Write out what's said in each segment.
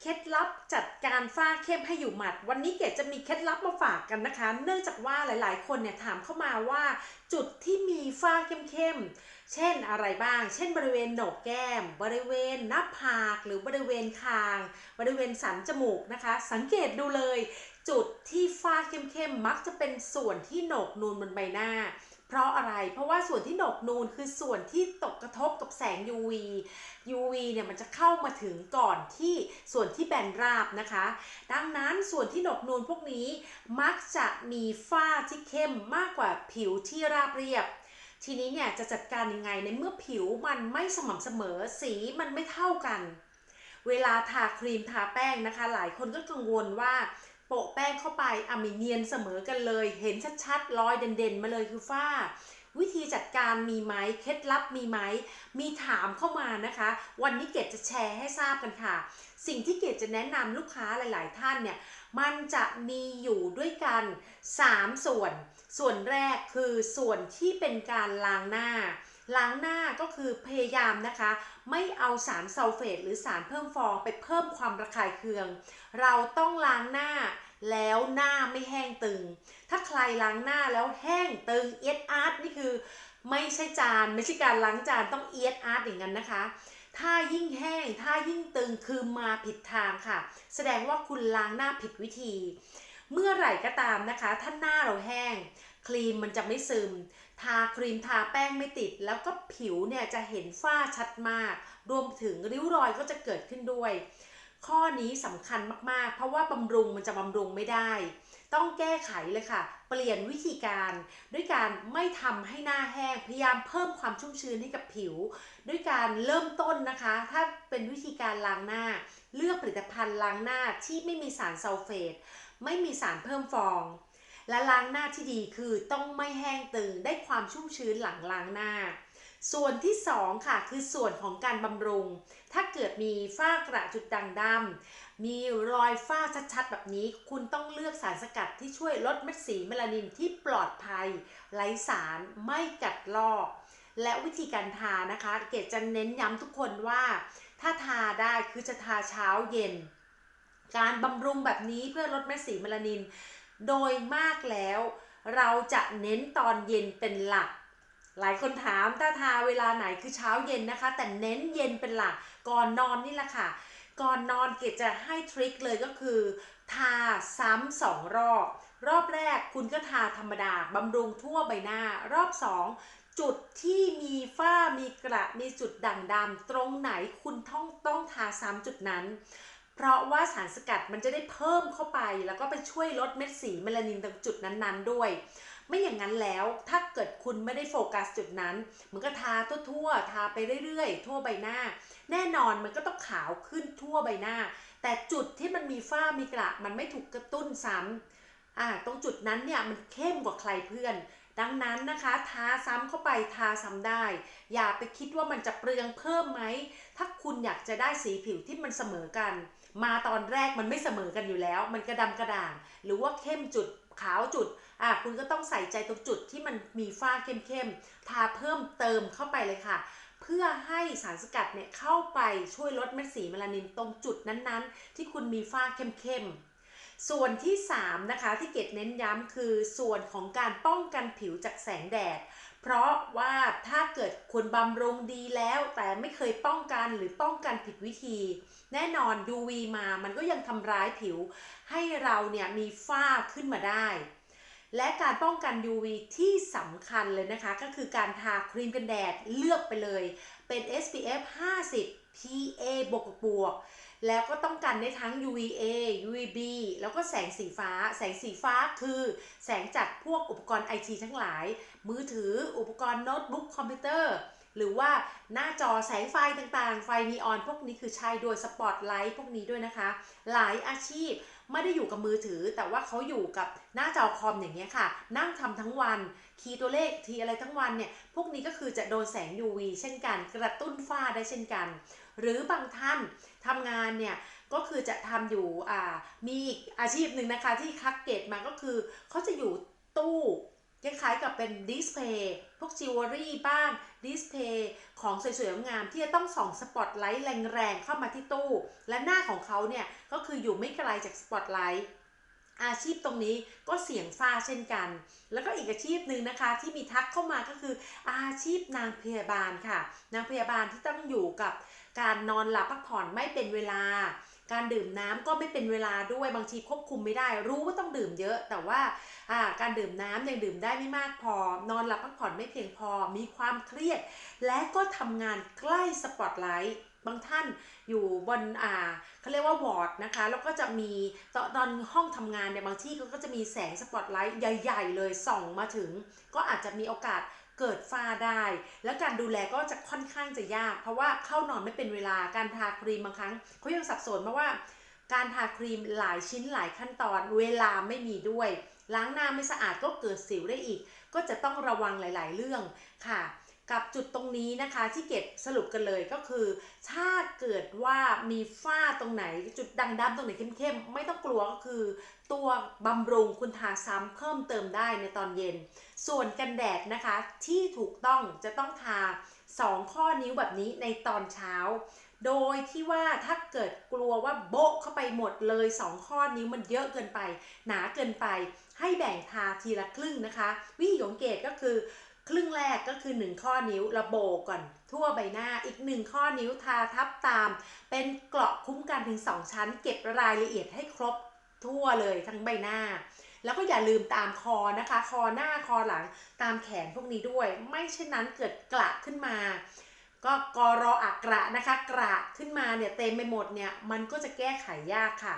เคล็ดลับจัดการฝ้าเข้มให้อยู่หมัด วันนี้เกดจะมีเคล็ดลับมาฝากกันนะคะ เนื่องจากว่าหลาย ๆ คนเนี่ยถามเข้ามาว่า จุดที่มีฝ้าเข้มๆเช่นอะไรบ้าง เช่น บริเวณโหนกแก้ม บริเวณหน้าผากหรือบริเวณคาง บริเวณสันจมูกนะคะ สังเกตดูเลย จุดที่ฝ้าเข้มๆมักจะเป็นส่วนที่โหนกนูนบนใบหน้า เพราะอะไร เพราะว่าส่วนที่หนกนูนคือส่วนที่ตกกระทบกับแสง UV UV เนี่ยมันจะเข้ามาถึงก่อนที่ส่วนที่แบนราบนะคะ ดังนั้นส่วนที่หนกนูนพวกนี้มักจะมีฝ้าที่เข้มมากกว่าผิวที่ราบเรียบทีนี้เนี่ยจะจัดการยังไงในเมื่อผิวมันไม่สม่ำเสมอสีมันไม่เท่ากัน เวลาทาครีมทาแป้งนะคะ หลายคนก็กังวลว่า โปะแป้งเข้าไปอะม่เนียนเสมอกันเลย เห็นชัดๆรอยเด่นๆ มาเลยคือฝ้า วิธีจัดการมีไหมเคล็ดลับมีไหมมีถามเข้ามานะคะ วันนี้เกดจะแชร์ให้ทราบกันค่ะ สิ่งที่เกดจะแนะนำลูกค้าหลาย ๆ ท่านเนี่ยมันจะมีอยู่ด้วยกัน 3 ส่วน ส่วนแรกคือส่วนที่เป็นการล้างหน้าล้างหน้าก็คือพยายามนะคะ ไม่เอาสารซัลเฟตหรือสารเพิ่มฟองไปเพิ่มความระคายเคือง เราต้องล้างหน้า แล้วหน้าไม่แห้งตึง ถ้าใครล้างหน้าแล้วแห้งตึงเอียดอาร์ตนี่คือไม่ใช่จานไม่ใช่การล้างจานต้องเอียดอาร์ตอย่างนั้นนะคะ ถ้ายิ่งแห้งถ้ายิ่งตึงคือมาผิดทางค่ะ แสดงว่าคุณล้างหน้าผิดวิธี เมื่อไหร่ก็ตามนะคะถ้าหน้าเราแห้ง ครีมมันจะไม่ซึม ทาครีมทาแป้งไม่ติด แล้วก็ผิวเนี่ยจะเห็นฝ้าชัดมาก รวมถึงริ้วรอยก็จะเกิดขึ้นด้วย ข้อนี้สำคัญมากๆ เพราะว่าบำรุงมันจะบำรุงไม่ได้ ต้องแก้ไขเลยค่ะ เปลี่ยนวิธีการ ด้วยการไม่ทำให้หน้าแห้ง พยายามเพิ่มความชุ่มชื้นให้กับผิว ด้วยการเริ่มต้นนะคะ ถ้าเป็นวิธีการล้างหน้า เลือกผลิตภัณฑ์ล้างหน้าที่ไม่มีสารซัลเฟต ไม่มีสารเพิ่มฟอง และล้างหน้าที่ดีคือต้องไม่แห้งตึง ได้ความชุ่มชื้นหลังล้างหน้า ส่วนที่สองค่ะคือส่วนของการบำรุง ถ้าเกิดมีฝ้ากระจุดด่างดำมีรอยฝ้าชัดๆ แบบนี้ คุณต้องเลือกสารสกัดที่ช่วยลดเม็ดสีเมลานินที่ปลอดภัยไร้สารไม่กัดลอกและวิธีการทานะคะ เกดจะเน้นย้ำทุกคนว่า ถ้าทาได้คือจะทาเช้าเย็น การบำรุงแบบนี้เพื่อลดเม็ดสีเมลานิน โดยมากแล้ว เราจะเน้นตอนเย็นเป็นหลัก หลายคนถามถ้าทาเวลาไหนคือเช้าเย็นนะคะ แต่เน้นเย็นเป็นหลักก่อนนอนนี่แหละค่ะ ก่อนนอนเกดจะให้ทริคเลยก็คือ ทาซ้ำสองรอบ รอบแรกคุณก็ทาธรรมดาบำรุงทั่วใบหน้า รอบสองจุดที่มีฝ้ามีกระมีจุดด่างดำตรงไหนคุณต้องต้องทาซ้ำจุดนั้น เพราะว่าสารสกัดมันจะได้เพิ่มเข้าไป แล้วก็ไปช่วยลดเม็ดสีเมลานินตรงจุดนั้นๆด้วย ไม่อย่างนั้นแล้วถ้าเกิดคุณไม่ได้โฟกัสจุดนั้นมันก็ทาทั่วๆทาไปเรื่อยๆ ทั่วใบหน้า แน่นอนมันก็ต้องขาวขึ้นทั่วใบหน้า แต่จุดที่มันมีฝ้ามีกระมันไม่ถูกกระตุ้นซ้ำอ่าตรงจุดนั้นเนี่ยมันเข้มกว่าใครเพื่อน ดังนั้นนะคะทาซ้ำเข้าไปทาซ้ำได้ อย่าไปคิดว่ามันจะเปลืองเพิ่มไหมถ้าคุณอยากจะได้สีผิวที่มันเสมอกัน มาตอนแรกมันไม่เสมอกันอยู่แล้ว มันกระดำกระด่าง หรือว่าเข้มจุด ขาวจุดอะคุณก็ต้องใส่ใจตรงจุดที่มันมีฝ้าเข้มๆ ทาเพิ่มเติมเข้าไปเลยค่ะ เพื่อให้สารสกัดเนี่ยเข้าไปช่วยลดเม็ดสีเมลานินตรงจุดนั้นๆ ที่คุณมีฝ้าเข้มๆส่วนที่ 3 นะคะที่เกดเน้นย้ำคือส่วนของการป้องกันผิวจากแสงแดด เพราะว่าถ้าเกิดคุณบำรุงดีแล้ว แต่ไม่เคยป้องกันหรือป้องกันผิดวิธี แน่นอน UV มามันก็ยังทำร้ายผิว ให้เราเนี่ยมีฝ้าขึ้นมาได้ และการป้องกัน UV ที่สำคัญเลยนะคะ ก็คือการทาครีมกันแดดเลือกไปเลย เป็น SPF 50 PA บวกบวก แล้วก็ต้องกันได้ทั้ง UVA UVB แล้วก็แสงสีฟ้า แสงสีฟ้าคือ แสงจากพวกอุปกรณ์ไอทีทั้งหลาย มือถืออุปกรณ์โน้ตบุ๊กคอมพิวเตอร์หรือว่าหน้าจอแสงไฟต่างๆ ไฟนีออนพวกนี้คือใช้โดยสปอตไลท์พวกนี้ด้วยนะคะ หลายอาชีพไม่ได้อยู่กับมือถือ แต่ว่าเขาอยู่กับหน้าจอคอมอย่างเงี้ยค่ะ นั่งทำทั้งวัน คีย์ตัวเลขทีอะไรทั้งวันเนี่ย พวกนี้ก็คือจะโดนแสง UV เช่นกัน กระตุ้นฝ้าได้เช่นกัน หรือบางท่าน ทำงานเนี่ยก็คือจะทำอยู่อ่ามีอีกอาชีพหนึ่งนะคะที่คักเกตมาก็คือเขาจะอยู่ตู้คล้ายๆกับเป็นดิสเพย์พวกจิวเวลรี่บ้างดิสเพย์ของสวยๆงามๆที่จะต้องส่องสปอตไลท์แรงๆเข้ามาที่ตู้ และหน้าของเขาเนี่ยก็คืออยู่ไม่ไกลจากสปอตไลท์อาชีพตรงนี้ก็เสี่ยงฟ้าเช่นกัน แล้วก็อีกอาชีพหนึ่งนะคะที่มีทักเข้ามาก็คืออาชีพนางพยาบาลค่ะ นางพยาบาลที่ต้องอยู่กับ การนอนหลับพักผ่อนไม่เป็นเวลา การดื่มน้ำก็ไม่เป็นเวลาด้วยบางทีควบคุมไม่ได้ รู้ว่าต้องดื่มเยอะ แต่ว่าการดื่มน้ำยังดื่มได้ไม่มากพอ นอนหลับพักผ่อนไม่เพียงพอ มีความเครียด และก็ทำงานใกล้สปอตไลท์บางท่านอยู่บนอ่าเขาเรียกว่าวอร์ดนะคะ แล้วก็จะมีตอนตอนห้องทำงานเนี่ยบางที่ก็จะมีแสงสปอตไลท์ใหญ่ ๆ เลยส่องมาถึง ก็อาจจะมีโอกาส เกิดฝ้าได้ แล้วการดูแลก็จะค่อนข้างจะยาก เพราะว่าเข้านอนไม่เป็นเวลาการทาครีมบางครั้งเขายังสับสนเพราว่า การทาครีมหลายชิ้นหลายขั้นตอนเวลาไม่มีด้วย ล้างหน้าไม่สะอาดก็เกิดสิวได้อีก ก็จะต้องระวังหลาย ๆ เรื่องค่ะกับจุดตรงนี้นะคะที่เก็บสรุปกันเลยก็คือ ถ้าเกิดว่ามีฝ้าตรงไหนจุดดังดำตรงไหนเข้มๆ ไม่ต้องกลัวก็คือ ตัวบำรุงคุณทาซ้ำเพิ่มเติมได้ในตอนเย็น ส่วนกันแดดนะคะที่ถูกต้องจะต้องทา 2 ข้อนิ้วแบบนี้ในตอนเช้า โดยที่ว่าถ้าเกิดกลัวว่าโบ๊ะเข้าไปหมดเลย 2 ข้อนิ้วมันเยอะเกินไป หนาเกินไป ให้แบ่งทาทีละครึ่งนะคะ วิธีของเกดก็คือครึ่งแรกก็คือ 1 ข้อนิ้วระโบก่อน ทั่วใบหน้าอีก 1 ข้อนิ้วทาทับตาม เป็นเกราะคุ้มกันถึง 2 ชั้น เก็บรายละเอียดให้ครบทั่วเลยทั้งใบหน้า แล้วก็อย่าลืมตามคอนะคะ คอหน้าคอหลังตามแขนพวกนี้ด้วย ไม่เช่นนั้นเกิดกระขึ้นมา ก็กรออักระนะคะ กระขึ้นมาเนี่ยเต็มไปหมดเนี่ยมันก็จะแก้ไขยากค่ะ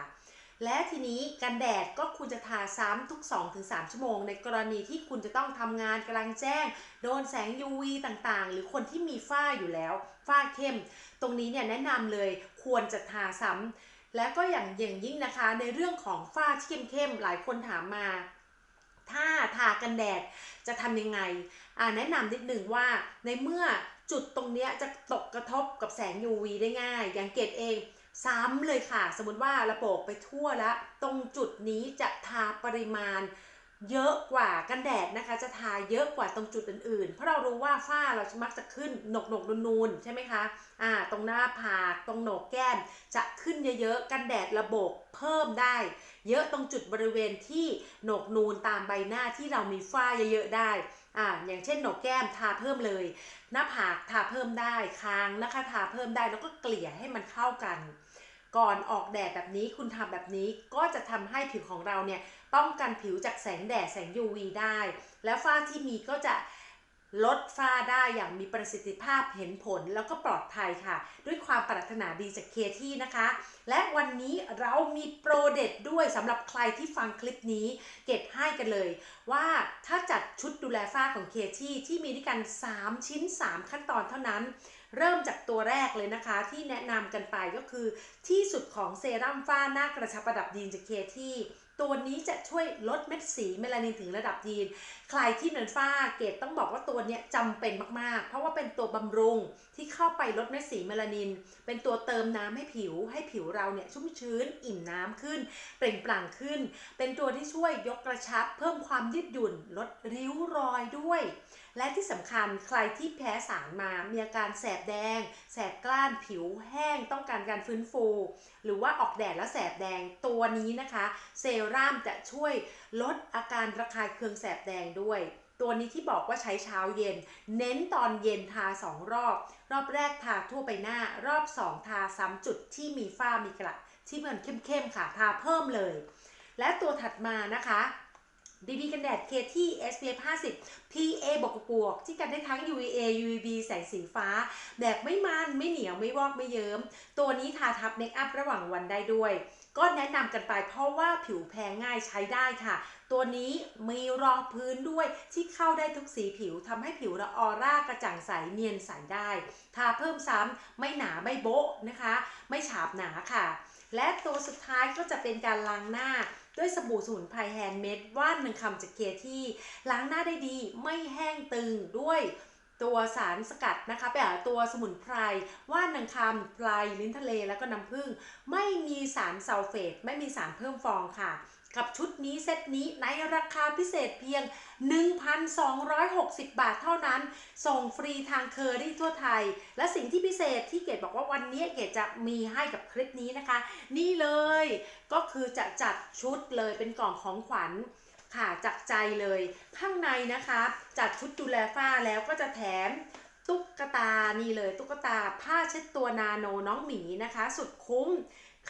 และทีนี้กันแดดก็คุณจะทาซ้ำทุก 2-3 ชั่วโมง ในกรณีที่คุณจะต้องทำงานกลางแจ้ง โดนแสง UV ต่างๆ หรือคนที่มีฝ้าอยู่แล้ว ฝ้าเข้ม ตรงนี้เนี่ยแนะนำเลยควรจะทาซ้ำ และก็อย่างอย่างยิ่งนะคะในเรื่องของฝ้าที่เข้มๆหลายคนถามมา ถ้าทากันแดดจะทำยังไงอ่าแนะนำนิดหนึ่งว่าในเมื่อจุดตรงนี้จะตกกระทบกับแสง UV ได้ง่าย อย่างเกตเองซ้ำเลยค่ะ สมมติว่าระโบกไปทั่วแล้ว ตรงจุดนี้จะทาปริมาณ เยอะกว่ากันแดดนะคะ จะทาเยอะกว่าตรงจุดอื่นๆ เพราะเรารู้ว่าฝ้าเรามักจะขึ้นหนกหนกนูนๆใช่ไหมคะอ่าตรงหน้าผากตรงโหนกแก้ม จะขึ้นเยอะๆ กันแดดระโบเพิ่มได้ เยอะตรงจุดบริเวณที่หนกนูนตามใบหน้าที่เรามีฝ้าเยอะๆได้อ่าอย่างเช่นหนกแก้มทาเพิ่มเลย หน้าผากทาเพิ่มได้คางนะคะทาเพิ่มได้แล้วก็เกลี่ยให้มันเข้ากัน ก่อนออกแดดแบบนี้คุณทำแบบนี้ก็จะทำให้ผิวของเราเนี่ยป้องกันผิวจากแสงแดดแสง UV ได้ แล้วฝ้าที่มีก็จะลดฝ้าได้อย่างมีประสิทธิภาพเห็นผลแล้วก็ปลอดภัยค่ะ ด้วยความปรารถนาดีจากเคที่นะคะ และวันนี้เรามีโปรเด็ดด้วยสำหรับใครที่ฟังคลิปนี้ เก็บให้กันเลย ว่าถ้าจัดชุดดูแลฝ้าของเคที่ที่มีด้วยกัน 3 ชิ้น 3 ขั้นตอนเท่านั้น เริ่มจากตัวแรกเลยนะคะ ที่แนะนำกันไปก็คือ ที่สุดของเซรั่มฝ้าหน้ากระชับระดับยีนจากเคที่ตัวนี้จะช่วยลดเม็ดสีเมลานินถึงระดับยีน ใครที่เป็นฝ้าเกตต้องบอกว่าตัวนี้จำเป็นมากๆ เพราะว่าเป็นตัวบำรุงที่เข้าไปลดเม็ดสีเมลานิน เป็นตัวเติมน้ำให้ผิว ให้ผิวเราเนี่ยชุ่มชื้น อิ่มน้ำขึ้น เปล่งปลั่งขึ้น เป็นตัวที่ช่วยยกกระชับ เพิ่มความยืดหยุ่น ลดริ้วรอยด้วย และที่สำคัญใครที่แพ้สารมามีอาการแสบแดง แสบกล้านผิวแห้งต้องการการฟื้นฟู หรือว่าออกแดดแล้วแสบแดงตัวนี้นะคะ เซรั่มจะช่วยลดอาการระคายเคืองแสบแดงด้วย ตัวนี้ที่บอกว่าใช้เช้าเย็น เน้นตอนเย็นทา 2 รอบ รอบแรกทาทั่วไปหน้า รอบ 2 ทาซ้ำจุดที่มีฝ้ามีกระที่มันเข้มๆค่ะทาเพิ่มเลย และตัวถัดมานะคะ BB กันแดด KT SPF 50 PA บวกบวกที่กันได้ทั้ง UVA UVB แสงสีฟ้า แบบไม่มันไม่เหนียวไม่วอกไม่เยิ้ม ตัวนี้ทาทับเมคอัพระหว่างวันได้ด้วย ก็แนะนำกันไปเพราะว่าผิวแพ้ง่ายใช้ได้ค่ะ ตัวนี้มีรองพื้นด้วยที่เข้าได้ทุกสีผิวทำให้ผิวเราออร่ากระจ่างใสเนียนใสได้ ทาเพิ่มซ้ำไม่หนาไม่โบ๊ะนะคะ ไม่ฉาบหนาค่ะ และตัวสุดท้ายก็จะเป็นการล้างหน้า ด้วยสบู่สมุนไพรแฮนด์เมดว่านหนึ่งคำจากเคที่ ล้างหน้าได้ดีไม่แห้งตึงด้วยตัวสารสกัดนะคะแปหาตัวสมุนไพรว่านนางคำไพรลิ้นทะเลแล้วก็น้ำผึ้งไม่มีสารซัลเฟต ไม่มีสารเพิ่มฟองค่ะ กับชุดนี้เซตนี้ในราคาพิเศษเพียง 1,260 บาทเท่านั้น ส่งฟรีทางเคอรี่ทั่วไทย และสิ่งที่พิเศษที่เกดบอกว่าวันนี้เกดจะมีให้กับคลิปนี้นะคะ นี่เลยก็คือจะจัดชุดเลยเป็นกล่องของขวัญค่ะจากใจเลยข้างในนะคะจัดชุดดูแลฝ้าแล้วก็จะแถมตุ๊กตานี่เลยตุ๊กตาผ้าเช็ดตัวนาโนน้องหมีนะคะ สุดคุ้ม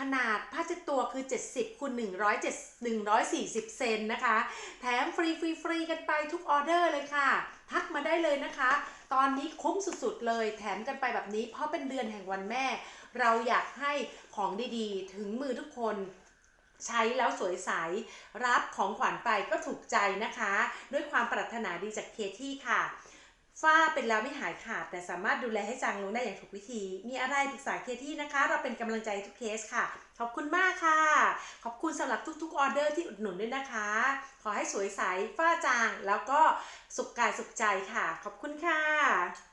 ขนาดผ้าเช็ดตัวคือ 70คูณ107 140 เซนนะคะ แถมฟรีฟรีฟรีกันไปทุกออเดอร์เลยค่ะ ทักมาได้เลยนะคะ ตอนนี้คุ้มสุดๆเลย แถมกันไปแบบนี้ เพราะเป็นเดือนแห่งวันแม่ เราอยากให้ของดีๆ ถึงมือทุกคนใช้แล้วสวยใส รับของขวัญไปก็ถูกใจนะคะ ด้วยความปรารถนาดีจากเคที่ค่ะ ฝ้าเป็นแล้วไม่หายขาด แต่สามารถดูแลให้จางลงได้อย่างถูกวิธี มีอะไรปรึกษาเคที่นะคะ เราเป็นกำลังใจทุกเคสค่ะ ขอบคุณมากค่ะ ขอบคุณสำหรับทุกๆออเดอร์ที่อุดหนุนด้วยนะคะ ขอให้สวยใสฝ้าจางแล้วก็สุขกายสุขใจค่ะ ขอบคุณค่ะ